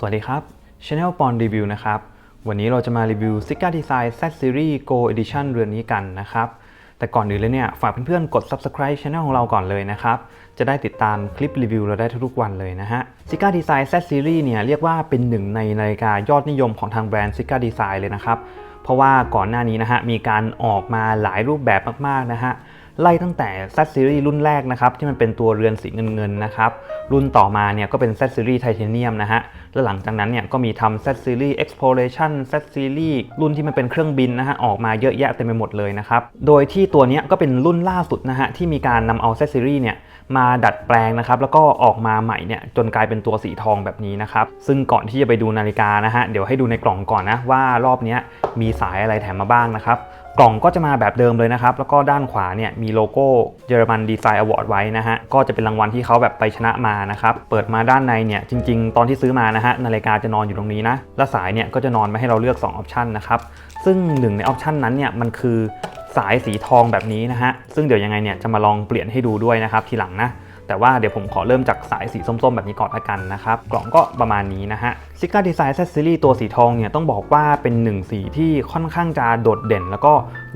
สวัสดีครับ Channel Pon Review นะครับ วันนี้เราจะมารีวิว s i g a Design Z Series Go Edition เรือนนี้กันนะครับ แต่ก่อนอื่นเลยเนี่ย ฝากเพื่อนๆ กด Subscribe Channel ของเราก่อนเลยนะครับ จะได้ติดตามคลิปรีวิวเราได้ทุกๆวันเลยนะฮะ s i g a Design Z Series เนี่ยเรียกว่าเป็นหนึ่งในนาฬิกายอดนิยมของทางแบรนด์ s i g a Design เลยนะครับ เพราะว่าก่อนหน้านี้นะฮะมีการออกมาหลายรูปแบบมากๆนะฮะ ไล่ตั้งแต่ Z Series รุ่นแรกนะครับที่มันเป็นตัวเรือนสีเงินเงินๆนะครับรุ่นต่อมาเนี่ยก็เป็น Z Series Titanium นะฮะแล้วหลังจากนั้นเนี่ยก็มีทำ Z Series Exploration Z Series รุ่นที่มันเป็นเครื่องบินนะฮะออกมาเยอะแยะเต็มไปหมดเลยนะครับโดยที่ตัวเนี้ยก็เป็นรุ่นล่าสุดนะฮะที่มีการนำเอา Z Series เนี่ย มาดัดแปลงนะครับแล้วก็ออกมาใหม่เนี่ยจนกลายเป็นตัวสีทองแบบนี้นะครับซึ่งก่อนที่จะไปดูนาฬิกานะฮะเดี๋ยวให้ดูในกล่องก่อนนะว่ารอบนี้มีสายอะไรแถมมาบ้างนะครับกล่องก็จะมาแบบเดิมเลยนะครับ แล้วก็ด้านขวาเนี่ยมีโลโก้เยอรมันดีไซน์อวอร์ดไว้นะฮะ ก็จะเป็นรางวัลที่เขาแบบไปชนะมานะครับ เปิดมาด้านในเนี่ยจริง ๆ ตอนที่ซื้อมานะฮะนาฬิกาจะนอนอยู่ตรงนี้นะ และสายเนี่ยก็จะนอนมาให้เราเลือก2ออปชันนะครับ ซึ่งหนึ่งในออปชันนั้นเนี่ยมันคือสายสีทองแบบนี้นะฮะ ซึ่งเดี๋ยวยังไงเนี่ยจะมาลองเปลี่ยนให้ดูด้วยนะครับทีหลังนะแต่ว่าเดี๋ยวผมขอเริ่มจากสายสีส้มๆ แบบนี้ก่อนละกันนะครับ กล่องก็ประมาณนี้นะฮะซิก้าดีไซน์เซตซีรีส์ตัวสีทองเนี่ยต้องบอกว่าเป็นหนึ่งสีที่ค่อนข้างจะโดดเด่น แล้วก็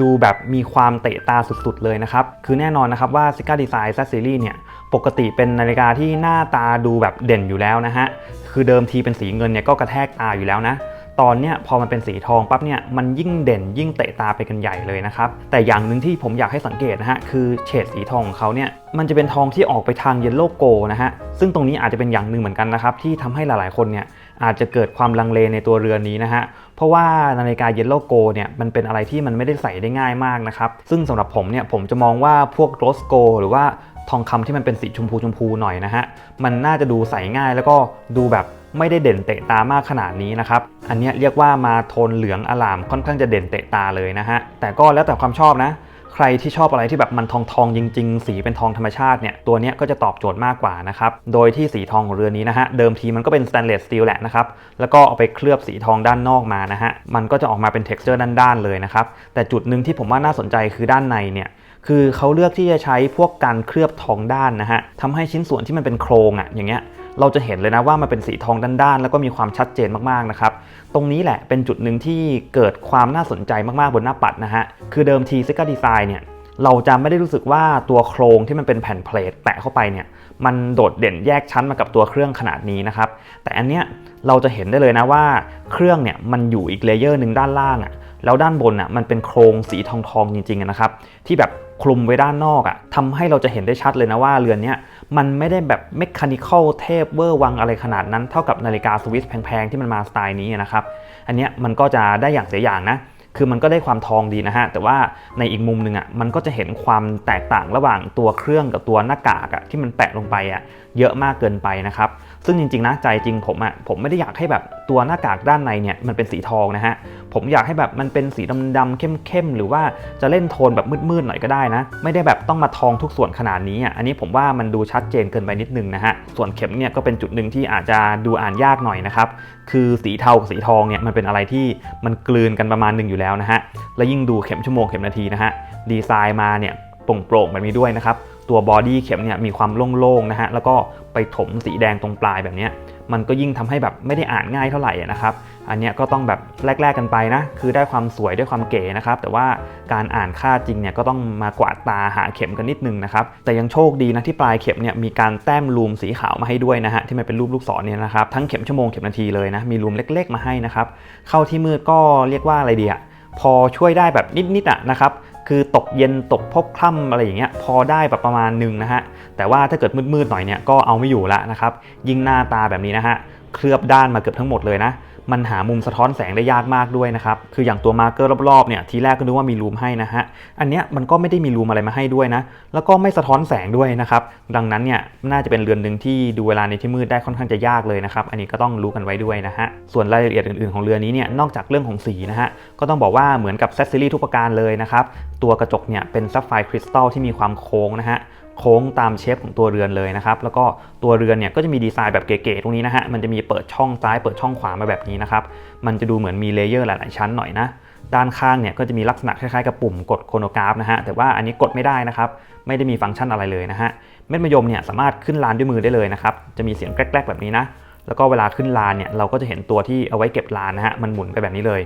ดูแบบมีความเตะตาสุดๆ เลยนะครับ คือแน่นอนนะครับว่าซิก้าดีไซน์เซตซีรีส์เนี่ยปกติเป็นนาฬิกาที่หน้าตาดูแบบเด่นอยู่แล้วนะฮะ คือเดิมทีเป็นสีเงินเนี่ยก็กระแทกตาอยู่แล้วนะ ตอนเนี้ยพอมันเป็นสีทองปั๊บเนี่ยมันยิ่งเด่นยิ่งเตะตาไปกันใหญ่เลยนะครับ แต่อย่างหนึ่งที่ผมอยากให้สังเกตนะฮะคือเฉดสีทองของเขาเนี่ยมันจะเป็นทองที่ออกไปทางเยลโล่โกนะฮะซึ่งตรงนี้อาจจะเป็นอย่างหนึ่งเหมือนกันนะครับที่ทำให้หลายๆคนเนี่ยอาจจะเกิดความลังเลในตัวเรือนนี้นะฮะเพราะว่านาฬิกาเยลโล่โกเนี่ยมันเป็นอะไรที่มันไม่ได้ใส่ได้ง่ายมากนะครับซึ่งสำหรับผมเนี่ยผมจะมองว่าพวกโรสโกหรือว่าทองคำที่มันเป็นสีชมพูชมพูหน่อยนะฮะมันน่าจะดูใส่ง่ายแล้วก็ดูแบบไม่ได้เด่นเตะตามากขนาดนี้นะครับ อันนี้เรียกว่ามาโทนเหลืองอลามค่อนข้างจะเด่นเตะตาเลยนะฮะ แต่ก็แล้วแต่ความชอบนะ ใครที่ชอบอะไรที่แบบมันทองทองจริง ๆ สีเป็นทองธรรมชาติเนี่ย ตัวนี้ก็จะตอบโจทย์มากกว่านะครับ โดยที่สีทองของเรือนี้นะฮะ เดิมทีมันก็เป็นสแตนเลสสตีลแหละนะครับ แล้วก็เอาไปเคลือบสีทองด้านนอกมานะฮะ มันก็จะออกมาเป็น t e x t อร์ด้านๆเลยนะครับ แต่จุดหนึ่งที่ผมว่าน่าสนใจคือด้านในเนี่ยคือเขาเลือกที่จะใช้พวกการเคลือบทองด้านนะฮะทำให้ชิ้นส่วนที่มันเป็นโครงอะ่ะอย่างเงี้ย เราจะเห็นเลยนะว่ามันเป็นสีทองด้านๆ แล้วก็มีความชัดเจนมากๆนะครับ ตรงนี้แหละเป็นจุดหนึ่งที่เกิดความน่าสนใจมากๆบนหน้าปัดนะฮะ คือเดิมทีซิกาดีไซน์เนี่ยเราจะไม่ได้รู้สึกว่าตัวโครงที่มันเป็นแผ่นเพลทแปะเข้าไปเนี่ยมันโดดเด่นแยกชั้นมากับตัวเครื่องขนาดนี้นะครับ แต่อันเนี้ยเราจะเห็นได้เลยนะว่าเครื่องเนี่ยมันอยู่อีกเลเยอร์หนึ่งด้านล่างอะ่ะแล้วด้านบนอะมันเป็นโครงสีทองทองๆจริงๆนะครับ ที่แบบ คลุมไว้ด้านนอกอะทำให้เราจะเห็นได้ชัดเลยนะว่าเรือนเนี้ยมันไม่ได้แบบเมคานิคอลเทพเวอร์วังอะไรขนาดนั้น เท่ากับนาฬิกาสวิสแพงๆ ที่มันมาสไตล์นี้นะครับ อันเนี้ยมันก็จะได้อย่างเสียอย่างนะคือมันก็ได้ความทองดีนะฮะ แต่ว่าในอีกมุมหนึ่งอะมันก็จะเห็นความแตกต่างระหว่างตัวเครื่องกับตัวหน้ากากอะที่มันแปะลงไปอะเยอะมากเกินไปนะครับ ซึ่งจริงๆนะใจจริงผมอะผมไม่ได้อยากให้แบบ ตัวหน้ากากด้านในเนี่ยมันเป็นสีทองนะฮะ ผมอยากให้แบบมันเป็นสีดำๆเข้มๆ หรือว่าจะเล่นโทนแบบมืดๆ หน่อยก็ได้นะ ไม่ได้แบบต้องมาทองทุกส่วนขนาดนี้อะ อันนี้ผมว่ามันดูชัดเจนเกินไปนิดนึงนะฮะ ส่วนเข็มเนี่ยก็เป็นจุดหนึ่งที่อาจจะดูอ่านยากหน่อยนะครับ คือสีเทากับสีทองเนี่ยมันเป็นอะไรที่มันกลืนกันประมาณหนึ่งอยู่แล้วนะฮะ และยิ่งดูเข็มชั่วโมงเข็มนาทีนะฮะ ดีไซน์มาเนี่ยโปร่งๆแบบนี้ด้วยนะครับ ตัวบอดี้เข็มเนี่ยมีความโล่งๆนะฮะแล้วก็ไปถมสีแดงตรงปลายแบบนี้มันก็ยิ่งทำให้แบบไม่ได้อ่านง่ายเท่าไหร่นะครับ อันเนี้ยก็ต้องแบบแลกๆกันไปนะ คือได้ความสวยได้ความเก๋นะครับ แต่ว่าการอ่านค่าจริงเนี่ยก็ต้องมากวาดตาหาเข็มกันนิดนึงนะครับ แต่ยังโชคดีนะที่ปลายเข็มเนี่ยมีการแต้มลูมสีขาวมาให้ด้วยนะฮะที่มันเป็นรูปลูกศรเนี่ยนะครับ ทั้งเข็มชั่วโมงเข็มนาทีเลยนะ มีลูมเล็ก ๆ มาให้นะครับ เข้าที่มืดก็เรียกว่าอะไรดีอะพอช่วยได้แบบนิดๆอะนะครับ คือตกเย็นตกพบคล่ำอะไรอย่างเงี้ยพอได้แบบประมาณหนึ่งนะฮะแต่ว่าถ้าเกิดมืดๆหน่อยเนี่ยก็เอาไม่อยู่ละนะครับยิ่งหน้าตาแบบนี้นะฮะเคลือบด้านมาเกือบทั้งหมดเลยนะ มันหามุมสะท้อนแสงได้ยากมากด้วยนะครับ คืออย่างตัวมาร์เกอร์รอบๆเนี่ยทีแรกก็นึกว่ามีรูมให้นะฮะ อันเนี้ยมันก็ไม่ได้มีรูมอะไรมาให้ด้วยนะ แล้วก็ไม่สะท้อนแสงด้วยนะครับ ดังนั้นเนี่ยน่าจะเป็นเรือนหนึ่งที่ดูเวลาในที่มืดได้ค่อนข้างจะยากเลยนะครับ อันนี้ก็ต้องรู้กันไว้ด้วยนะฮะ ส่วนรายละเอียดอื่นๆของเรือนนี้เนี่ยนอกจากเรื่องของสีนะฮะ ก็ต้องบอกว่าเหมือนกับเซตซีรีส์ทุกประการเลยนะครับ ตัวกระจกเนี่ยเป็นซัฟไฟคริสตัลที่มีความโค้งนะฮะ โค้งตามเชฟของตัวเรือนเลยนะครับ แล้วก็ตัวเรือนเนี่ยก็จะมีดีไซน์แบบเก๋ๆตรงนี้นะฮะ มันจะมีเปิดช่องซ้ายเปิดช่องขวามาแบบนี้นะครับ มันจะดูเหมือนมีเลเยอร์หลายๆชั้นหน่อยนะ ด้านข้างเนี่ยก็จะมีลักษณะคล้ายๆกับปุ่มกดโคโนกราฟนะฮะ แต่ว่าอันนี้กดไม่ได้นะครับ ไม่ได้มีฟังก์ชันอะไรเลยนะฮะ เม็ดมะยมเนี่ยสามารถขึ้นลานด้วยมือได้เลยนะครับ จะมีเสียงแกรกๆแบบนี้นะ แล้วก็เวลาขึ้นลานเนี่ยเราก็จะเห็นตัวที่เอาไว้เก็บลานนะฮะ มันหมุนไปแบบนี้เลย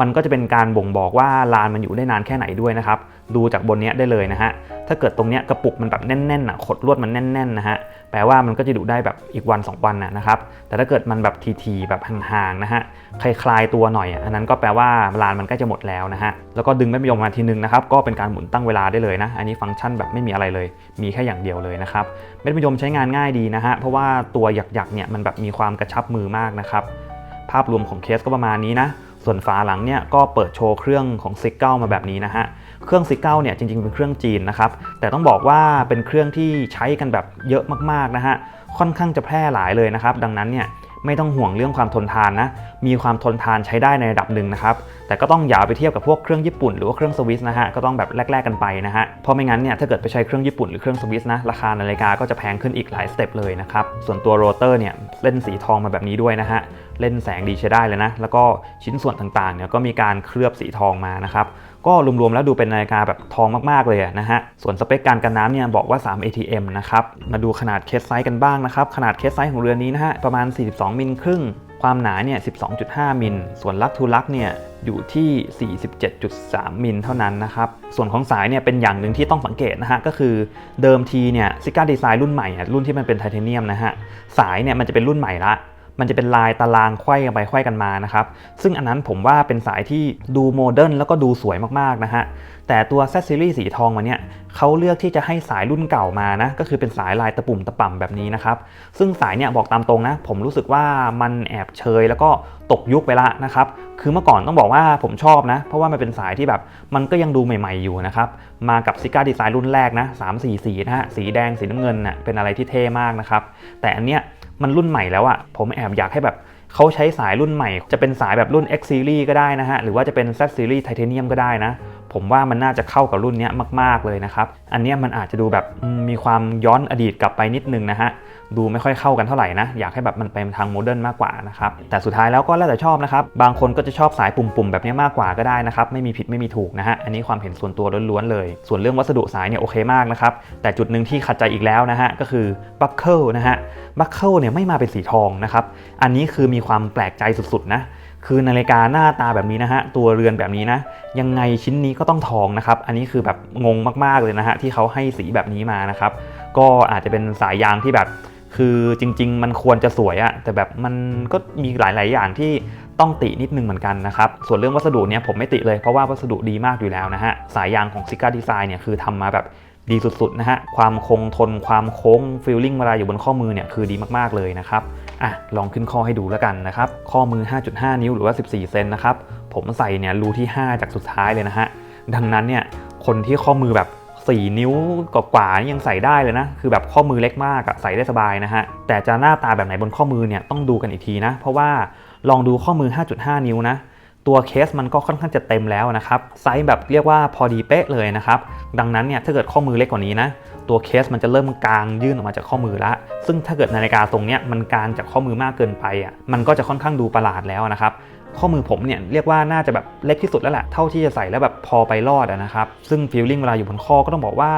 มันก็จะเป็นการบ่งบอกว่าลานมันอยู่ได้นานแค่ไหนด้วยนะครับ ดูจากบนนี้ได้เลยนะฮะ ถ้าเกิดตรงนี้กระปุกมันแบบแน่นๆอะขดลวดมันแน่นๆนะฮะ แปลว่ามันก็จะดูได้แบบอีกวัน 2 วันนะครับ แต่ถ้าเกิดมันแบบทีๆแบบห่างๆนะฮะ คลายๆตัวหน่อยอะอันนั้นก็แปลว่าลานมันใกล้จะหมดแล้วนะฮะ แล้วก็ดึงแม่พิมมาทีนึงนะครับ ก็เป็นการหมุนตั้งเวลาได้เลยนะ อันนี้ฟังก์ชันแบบไม่มีอะไรเลย มีแค่อย่างเดียวเลยนะครับเม็ดมะยมใช้งานง่ายดีนะฮะ เพราะว่าตัวหยักๆเนี่ยมันแบบมีความกระชับมือมากนะครับ ภาพรวมของเคสก็ประมาณนี้นะ ส่วนฝาหลังเนี่ยก็เปิดโชว์เครื่องของซิกเกิลมาแบบนี้นะฮะ เครื่องซิกเกิลเนี่ยจริงๆเป็นเครื่องจีนนะครับ แต่ต้องบอกว่าเป็นเครื่องที่ใช้กันแบบเยอะมากๆนะฮะ ค่อนข้างจะแพร่หลายเลยนะครับ ดังนั้นเนี่ย ไม่ต้องห่วงเรื่องความทนทานนะ มีความทนทานใช้ได้ในระดับหนึ่งนะครับ แต่ก็ต้องอย่าไปเทียบกับพวกเครื่องญี่ปุ่นหรือว่าเครื่องสวิสนะฮะ ก็ต้องแบบแลกๆกันไปนะฮะ เพราะไม่งั้นเนี่ยถ้าเกิดไปใช้เครื่องญี่ปุ่นหรือเครื่องสวิสนะ ราคานาฬิกาก็จะแพงขึ้นอีกหลายสเต็ปเลยนะครับ ส่วนตัวโรเตอร์เนี่ยเล่นสีทองมาแบบนี้ด้วยนะฮะ เล่นแสงดีใช้ได้เลยนะ แล้วก็ชิ้นส่วนต่างๆเนี่ยก็มีการเคลือบสีทองมานะครับ ก็รวมๆแล้วดูเป็นนาฬิกาแบบทองมากๆเลยนะฮะ ส่วนสเปคการกันน้ำเนี่ยบอกว่า 3 ATM นะครับ มาดูขนาดเคสไซส์กันบ้างนะครับ ขนาดเคสไซส์ของเรือนนี้นะฮะ ประมาณ 42 มิลครึ่ง ความหนาเนี่ย 12.5 มิล ส่วนลักทูลักเนี่ยอยู่ที่ 47.3 มิลเท่านั้นนะครับ ส่วนของสายเนี่ยเป็นอย่างหนึ่งที่ต้องสังเกตนะฮะ ก็คือเดิมทีเนี่ยซิก้าดีไซน์รุ่นใหม่รุ่นที่มันเป็นไทเทเนียมนะฮะ สายเนี่ยมันจะเป็นรุ่นใหม่ละ มันจะเป็นลายตารางไขว้กันไปไขว้กันมานะครับ ซึ่งอันนั้นผมว่าเป็นสายที่ดูโมเดิร์นแล้วก็ดูสวยมากๆนะฮะ แต่ตัว Z Series สีทองมาเนี่ยเขาเลือกที่จะให้สายรุ่นเก่ามานะ ก็คือเป็นสายลายตะปุ่มตะป่ำแบบนี้นะครับ ซึ่งสายเนี่ยบอกตามตรงนะ ผมรู้สึกว่ามันแอบเชยแล้วก็ตกยุคไปละนะครับ คือเมื่อก่อนต้องบอกว่าผมชอบนะ เพราะว่ามันเป็นสายที่แบบมันก็ยังดูใหม่ ๆอยู่นะครับ มากับซิก้าดีไซน์รุ่นแรกนะ3 4สีนะฮะ สีแดงสีน้ำเงินน่ะเป็นอะไรที่เท่มากนะครับ แต่อันเนี้ย มันรุ่นใหม่แล้วอะผมแอบอยากให้แบบเขาใช้สายรุ่นใหม่ จะเป็นสายแบบรุ่น X Series ก็ได้นะฮะ หรือว่าจะเป็น Z Series Titanium ก็ได้นะ ผมว่ามันน่าจะเข้ากับรุ่นนี้มาก ๆ เลยนะครับ อันนี้มันอาจจะดูแบบมีความย้อนอดีตกลับไปนิดนึงนะฮะ ดูไม่ค่อยเข้ากันเท่าไหร่นะ อยากให้แบบมันไปทางโมเดิร์นมากกว่านะครับ แต่สุดท้ายแล้วก็แล้วแต่ชอบนะครับ บางคนก็จะชอบสายปุ่มๆแบบนี้มากกว่าก็ได้นะครับ ไม่มีผิดไม่มีถูกนะฮะ อันนี้ความเห็นส่วนตัวล้วนๆเลย ส่วนเรื่องวัสดุสายเนี่ยโอเคมากนะครับ แต่จุดหนึ่งที่ขัดใจอีกแล้วนะฮะ ก็คือบัคเกิลนะฮะ บัคเกิลเนี่ยไม่มาเป็นสีทองนะครับ อันนี้คือมีความแปลกใจสุดๆนะ คือนาฬิกาหน้าตาแบบนี้นะฮะตัวเรือนแบบนี้นะ ยังไงชิ้นนี้ก็ต้องทองนะครับ อันนี้คือแบบงงมากๆเลยนะฮะที่เขาให้สีแบบนี้มานะครับ ก็อาจจะเป็นสายยางที่แบบคือจริง ๆ มันควรจะสวยอะแต่แบบมันก็มีหลาย ๆ อย่างที่ต้องตินิดนึงเหมือนกันนะครับ ส่วนเรื่องวัสดุเนี่ยผมไม่ติเลยเพราะว่าวัสดุดีมากอยู่แล้วนะฮะ สายยางของซิก้าดีไซน์เนี่ยคือทำมาแบบดีสุด ๆ นะฮะ ความคงทนความโค้งฟีลลิ่งเวลาอยู่บนข้อมือเนี่ยคือดีมาก ๆ เลยนะครับ อะลองขึ้นข้อให้ดูแล้วกันนะครับ ข้อมือ 5.5 นิ้วหรือว่า 14 เซนนะครับ ผมใส่เนี่ยรูที่ 5 จากสุดท้ายเลยนะฮะ ดังนั้นเนี่ยคนที่ข้อมือแบบ 4 นิ้วกว่าๆนี่ยังใส่ได้เลยนะ คือแบบข้อมือเล็กมากอะใส่ได้สบายนะฮะ แต่จะหน้าตาแบบไหนบนข้อมือเนี่ยต้องดูกันอีกทีนะ เพราะว่าลองดูข้อมือ 5.5 นิ้วนะ ตัวเคสมันก็ค่อนข้างจะเต็มแล้วนะครับไซส์แบบเรียกว่าพอดีเป๊ะเลยนะครับดังนั้นเนี่ยถ้าเกิดข้อมือเล็กกว่านี้นะตัวเคสมันจะเริ่มกลางยื่นออกมาจากข้อมือละ ซึ่งถ้าเกิดนาฬิกาตรงเนี้ยมันกลางจากข้อมือมากเกินไปอะมันก็จะค่อนข้างดูประหลาดแล้วนะครับข้อมือผมเนี่ยเรียกว่าน่าจะแบบเล็กที่สุดแล้วแหละเท่าที่จะใส่แล้วแบบพอไปรอดนะครับซึ่งฟีลลิ่งเวลาอยู่บนข้อก็ต้องบอกว่า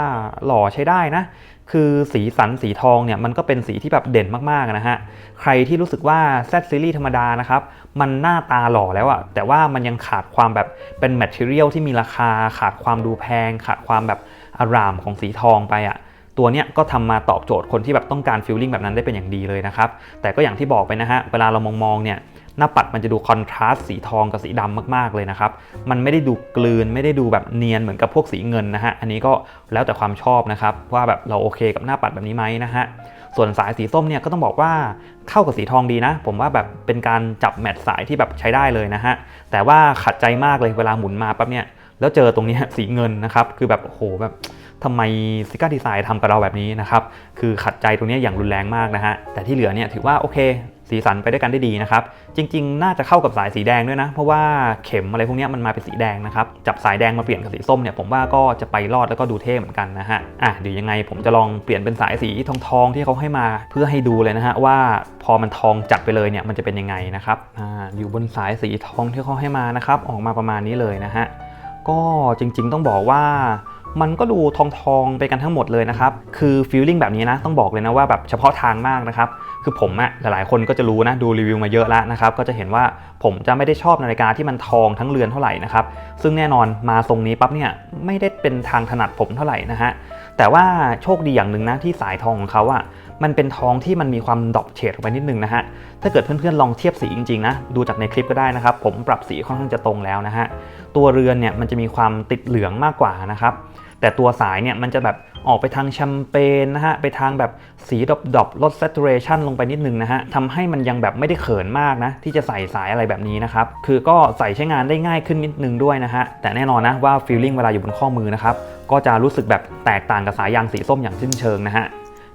หล่อใช้ได้นะ คือสีสันสีทองเนี่ยมันก็เป็นสีที่แบบเด่นมากๆนะฮะ ใครที่รู้สึกว่า Z Series ธรรมดานะครับ มันหน้าตาหล่อแล้วอะแต่ว่ามันยังขาดความแบบเป็นแมทเทียลที่มีราคา ขาดความดูแพง ขาดความแบบอารามของสีทองไปอะตัวเนี้ยก็ทำมาตอบโจทย์คนที่แบบต้องการฟีลลิ่งแบบนั้นได้เป็นอย่างดีเลยนะครับ แต่ก็อย่างที่บอกไปนะฮะ เวลาเรามองๆเนี่ย หน้าปัดมันจะดูคอนทราสต์สีทองกับสีดำมากๆเลยนะครับ มันไม่ได้ดูกลืนไม่ได้ดูแบบเนียนเหมือนกับพวกสีเงินนะฮะ อันนี้ก็แล้วแต่ความชอบนะครับว่าแบบเราโอเคกับหน้าปัดแบบนี้ไหมนะฮะ ส่วนสายสีส้มเนี่ยก็ต้องบอกว่าเข้ากับสีทองดีนะ ผมว่าแบบเป็นการจับแมทสายที่แบบใช้ได้เลยนะฮะ แต่ว่าขัดใจมากเลยเวลาหมุนมาปั๊บเนี่ยแล้วเจอตรงนี้สีเงินนะครับ คือแบบโอ้โหแบบ ทำไมซิก้าดีไซน์ทำกับเราแบบนี้นะครับคือขัดใจตรงนี้อย่างรุนแรงมากนะฮะแต่ที่เหลือเนี่ยถือว่าโอเคสีสันไปด้วยกันได้ดีนะครับ จริง ๆ น่าจะเข้ากับสายสีแดงด้วยนะ เพราะว่าเข็มอะไรพวกนี้มันมาเป็นสีแดงนะครับ จับสายแดงมาเปลี่ยนกับสีส้มเนี่ยผมว่าก็จะไปรอดแล้วก็ดูเท่เหมือนกันนะฮะ อะเดี๋ยวยังไงผมจะลองเปลี่ยนเป็นสายสีทองทองที่เขาให้มาเพื่อให้ดูเลยนะฮะว่าพอมันทองจัดไปเลยเนี่ยมันจะเป็นยังไงนะครับ อ่าอยู่บนสายสีทองที่เขาให้มานะครับออกมาประมาณนี้เลยนะฮะ ก็จริง ๆ ต้องบอกว่า มันก็ดูทองทองๆไปกันทั้งหมดเลยนะครับ คือฟีลลิ่งแบบนี้นะ ต้องบอกเลยนะว่าแบบเฉพาะทางมากนะครับ คือผมอะหลายๆ คนก็จะรู้นะ ดูรีวิวมาเยอะแล้วนะครับ ก็จะเห็นว่าผมจะไม่ได้ชอบนาฬิกาที่มันทองทั้งเรือนเท่าไหร่นะครับ ซึ่งแน่นอนมาทรงนี้ปั๊บเนี่ยไม่ได้เป็นทางถนัดผมเท่าไหร่นะฮะ แต่ว่าโชคดีอย่างหนึ่งนะที่สายทองของเขาอะ มันเป็นทองที่มันมีความดรอปเฉดออกไปนิดนึงนะฮะ ถ้าเกิดเพื่อนๆลองเทียบสีจริงๆนะ ดูจากในคลิปก็ได้นะครับ ผมปรับสีค่อนข้างจะตรงแล้วนะฮะ ตัวเรือนเนี่ยมันจะมีความติดเหลืองมากกว่านะครับ แต่ตัวสายเนี่ยมันจะแบบออกไปทางแชมเปญนะฮะ ไปทางแบบสีดอบดอบลด saturation ลงไปนิดนึงนะฮะทำให้มันยังแบบไม่ได้เขินมากนะ ที่จะใส่สายอะไรแบบนี้นะครับ คือก็ใส่ใช้งานได้ง่ายขึ้นนิดนึงด้วยนะฮะ แต่แน่นอนนะว่า feeling เวลาอยู่บนข้อมือนะครับ ก็จะรู้สึกแบบแตกต่างกับสายยางสีส้มอย่างสิ้นเชิงนะฮะ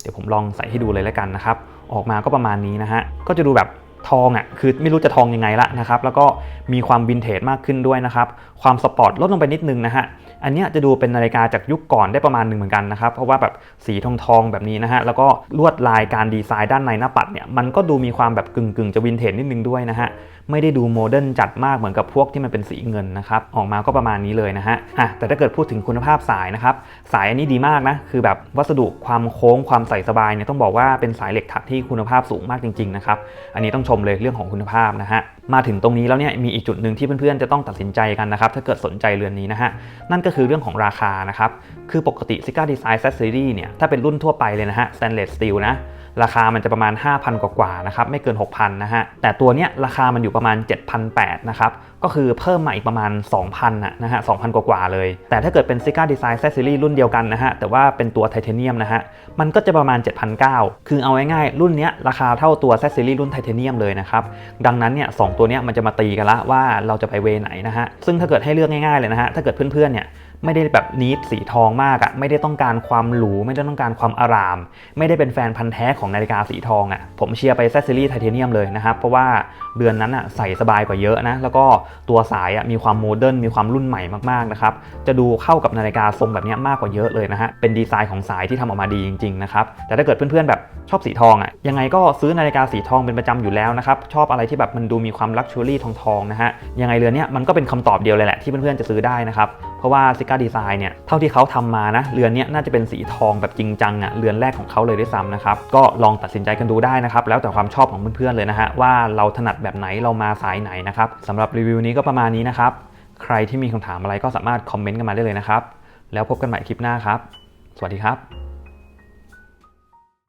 ดี๋ยวผมลองใส่ให้ดูเลยแล้วกันนะครับ ออกมาก็ประมาณนี้นะฮะ ก็จะดูแบบทองอะ คือไม่รู้จะทองยังไงละนะครับ แล้วก็มีความวินเทจมากขึ้นด้วยนะครับ ความสปอร์ตลดลงไปนิดนึงนะฮะ อันนี้จะดูเป็นนาฬิกาจากยุคก่อนได้ประมาณหนึ่งเหมือนกันนะครับ เพราะว่าแบบสีทองทองแบบนี้นะฮะ แล้วก็ลวดลายการดีไซน์ด้านในหน้าปัดเนี่ย มันก็ดูมีความแบบกึ่งกึ่งๆจะวินเทจนิดนึงด้วยนะฮะ ไม่ได้ดูโมเดิร์นจัดมากเหมือนกับพวกที่มันเป็นสีเงินนะครับออกมาก็ประมาณนี้เลยนะฮะอะแต่ถ้าเกิดพูดถึงคุณภาพสายนะครับสายอันนี้ดีมากนะคือแบบวัสดุความโค้งความใส่สบายเนี่ยต้องบอกว่าเป็นสายเหล็กถักที่คุณภาพสูงมากจริงๆนะครับอันนี้ต้องชมเลยเรื่องของคุณภาพนะฮะมาถึงตรงนี้แล้วเนี่ยมีอีกจุดหนึ่งที่เพื่อนๆจะต้องตัดสินใจกันนะครับถ้าเกิดสนใจเรือนนี้นะฮะนั่นก็คือเรื่องของราคานะครับคือปกติ s i g a Design Set Series เนี่ยถ้าเป็นรุ่นทั่วไปเลยนะฮะ Stainless Steel นะ ราคามันจะประมาณ 5,000 กว่าๆนะครับไม่เกิน 6,000นะฮะแต่ตัวเนี้ยราคามันอยู่ประมาณ 7,800นะครับก็คือเพิ่มมาอีกประมาณ 2,000นะนะฮะ2,000 กว่าๆเลย แต่ถ้าเกิดเป็น s i g a Design Set Series รุ่นเดียวกันนะฮะแต่ว่าเป็นตัวไทเทเนียมนะฮะมันก็จะประมาณ 7,900 คือเอาง่ายๆรุ่นเนี้ยราคาเท่าตัว Set Series รุ่นไทเทเนียมเลยนะครับดังนั้นเนี่ยสองตัวเนี้ยมันจะมาตีกันละว่าเราจะไปเวไหนนะฮะซึ่งถ้าเกิดให้เลือกง่ายๆเลยนะฮะถ้าเกิดเพื่อนๆเนี่ย ไม่ได้แบบนิดสีทองมากอะ่ะไม่ได้ต้องการความหรูไม่ได้ต้องการความอาราม ไม่ได้เป็นแฟนพันธ์แท้ของนาฬิกาสีทองอะ่ะผมเชียร์ไปแซสซิลี่ไทเทเนียมเลยนะครับเพราะว่าเรือนนั้นอะใส่สบายกว่าเยอะนะแล้วก็ตัวสายอะมีความโมเดิร์นมีความรุ่นใหม่มากๆนะครับจะดูเข้ากับนาฬิกาทรงแบบนี้มากกว่าเยอะเลยนะฮะเป็นดีไซน์ของสายที่ทำออกมาดีจริงๆนะครับแต่ถ้าเกิดเพื่อนๆแบบชอบสีทองอะยังไงก็ซื้อนาฬิกาสีทองเป็นประจำอยู่แล้วนะครับชอบอะไรที่แบบมันดูมีความลักชัวรี่ทองๆนะฮะยังไงเรือนเนี้ยมันก็เป็นคำตอบเดียวเลยแหละที่เพื่อนๆจะซื้อได้นะครับ ราะว่าซิก้าดีไซน์เนี่ยเท่าที่เขาทำมานะเรือนนี้น่าจะเป็นสีทองแบบจริงจังอะเรือนแรกของเขาเลยด้วยซ้ำนะครับก็ลองตัดสินใจกันดูได้นะครับแล้วแต่ความชอบของเพื่อนๆเลยนะฮะว่าเราถนัดแบบไหนเรามาสายไหนนะครับสำหรับรีวิวนี้ก็ประมาณนี้นะครับใครที่มีคำถามอะไรก็สามารถคอมเมนต์กันมาได้เลยนะครับแล้วพบกันใหม่คลิปหน้าครับ สวัสดีครับ